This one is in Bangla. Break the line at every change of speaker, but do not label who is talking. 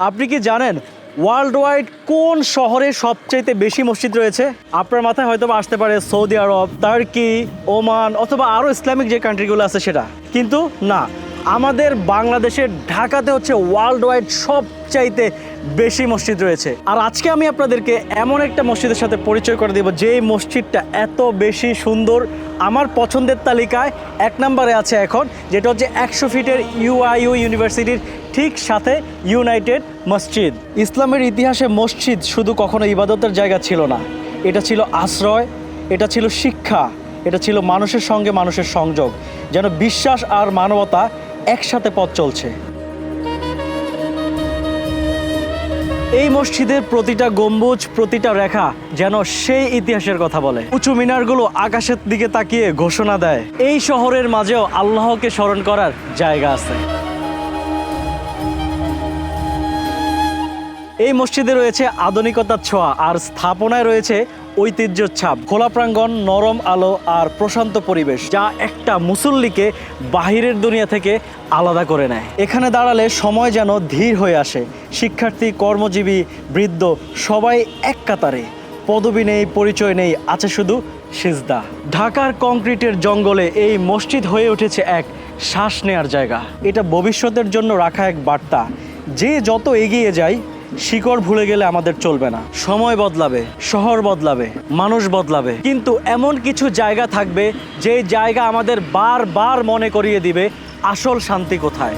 আপনি কি জানেন ওয়ার্ল্ড ওয়াইড কোন শহরে সবচাইতে বেশি মসজিদ রয়েছে? আপনার মাথায় হয়তো আসতে পারে সৌদি আরব তার্কি ওমান অথবা আরও ইসলামিক যে কান্ট্রিগুলো আছে সেটা। কিন্তু না আমাদের বাংলাদেশের ঢাকাতে হচ্ছে ওয়ার্ল্ড ওয়াইড সবচাইতে বেশি মসজিদ রয়েছে। আর আজকে আমি আপনাদেরকে এমন একটা মসজিদের সাথে পরিচয় করে দেব যে মসজিদটা এত বেশি সুন্দর। আমার পছন্দের তালিকায় এক নম্বরে আছে এখন, যেটা হচ্ছে একশো ফিটের ইউআইইউ ইউনিভার্সিটির ঠিক সাথে ইউনাইটেড মসজিদ। ইসলামের ইতিহাসে মসজিদ শুধু কখনো ইবাদতের জায়গা ছিল না। এটা ছিল আশ্রয়, এটা ছিল শিক্ষা, এটা ছিল মানুষের সঙ্গে মানুষের সংযোগ। যেন বিশ্বাস আর মানবতা একসাথে পথ চলছে। এই মসজিদের প্রতিটা গম্বুজ, প্রতিটা রেখা যেন সেই ইতিহাসের কথা বলে। উঁচু মিনারগুলো আকাশের দিকে তাকিয়ে ঘোষণা দেয়। এই শহরের মাঝেও আল্লাহকে স্মরণ করার জায়গা আছে। এই মসজিদে রয়েছে আধুনিকতার ছোঁয়া, আর স্থাপনায় রয়েছে ঐতিহ্যর ছাপ। খোলা প্রাঙ্গণ, নরম আলো আর প্রশান্ত পরিবেশ যা একটা মুসল্লিকে বাহিরের দুনিয়া থেকে আলাদা করে নেয়। এখানে দাঁড়ালে সময় যেন ধীর হয়ে আসে। শিক্ষার্থী, কর্মজীবী, বৃদ্ধ, সবাই এক কাতারে। পদবি নেই, পরিচয় নেই, আছে শুধু সিজদা। ঢাকার কংক্রিটের জঙ্গলে এই মসজিদ হয়ে উঠেছে এক শ্বাস নেয়ার জায়গা। এটা ভবিষ্যতের জন্য রাখা এক বার্তা। যে যত এগিয়ে যায় শিকড় ভুলে গেলে আমাদের চলবে না। সময় বদলাবে, শহর বদলাবে, মানুষ বদলাবে। কিন্তু এমন কিছু জায়গা থাকবে যে জায়গা আমাদের বারবার মনে করিয়ে দিবে, আসল শান্তি কোথায়?